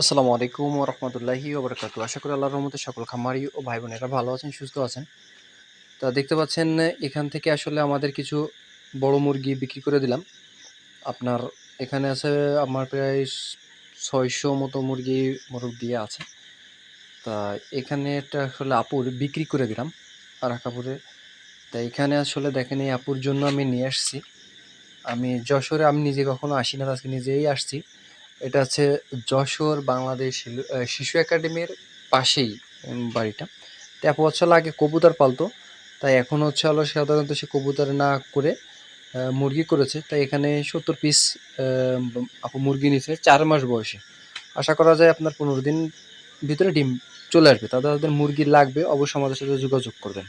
আসসালামু আলাইকুম রহমতুল্লাহি ওবরাকাত আশা করি আল্লাহর রহমতে সকল খামারি ও ভাই বোনেরা ভালো আছেন, সুস্থ আছেন। তা দেখতে পাচ্ছেন, এখান থেকে আসলে আমাদের কিছু বড় মুরগি বিক্রি করে দিলাম। আপনার এখানে আছে আমার প্রায় ছয়শো মতো মুরগি মোরগ দিয়ে আছে। তা এখানে একটা আসলে আপুর বিক্রি করে দিলাম আর কাপুরে তা এখানে আসলে দেখেন এই আপুর জন্য আমি নিয়ে আসছি। আমি যশোরে আমি নিজে কখনো আসি না, আজকে নিজেই আসছি। এটা হচ্ছে যশোর বাংলাদেশ শিশু একাডেমির পাশেই বাড়িটা। তো হচ্ছে হলো আগে কবুতর পালতো, তাই এখন হচ্ছে হলো সাধারণত সে কবুতর না করে মুরগি করেছে। তাই এখানে সত্তর পিস আপু মুরগি নিছে, চার মাস বয়সে। আশা করা যায় আপনার পনেরো দিন ভিতরে ডিম চলে আসবে। তাদের তাদের মুরগি লাগবে, অবশ্যই আমাদের সাথে যোগাযোগ করবেন।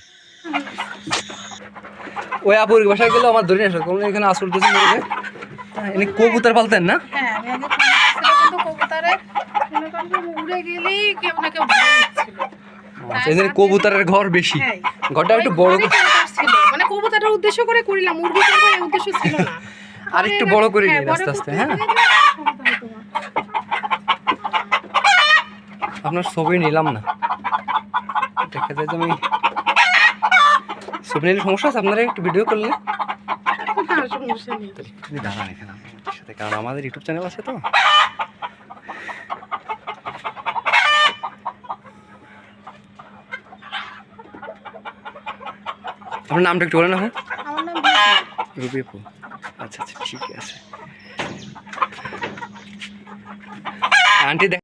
ওই আপুর বাসায় গেলে আমার ধরে আসো কোন এখানে আসল কিছু মরে কবুতর পালতেন না হ্যাঁ আমি আগে কবুতর কিন্তু কবুতরে মনে করেন যে উড়ে গেলেই কেউ না কেউ হচ্ছিল। আচ্ছা, কবুতরের ঘর বেশি হ্যাঁ। ঘরটা একটু বড় ছিল। মানে কবুতরটা উদ্দেশ্য করে করিলাম মুরগি করব এই উদ্দেশ্য ছিল না আর একটু বড় করে হ্যাঁ, নিন আস্তে আস্তে হ্যাঁ। আপনার ছবি নিলাম না দেখা যায় যে আমি ছবি নিলে সমস্যা আছে আপনারা একটু ভিডিও করলে সমস্যা নেই। তুমি দাঁড়ান এখানে সাথে কারণ আমাদের ইউটিউব চ্যানেল আছে তো। আপনার নামটা একটু বলেন এখন আমার নাম বিউটি। রুবি আপু। আচ্ছা আচ্ছা ঠিক আছে। আন্টি দেখ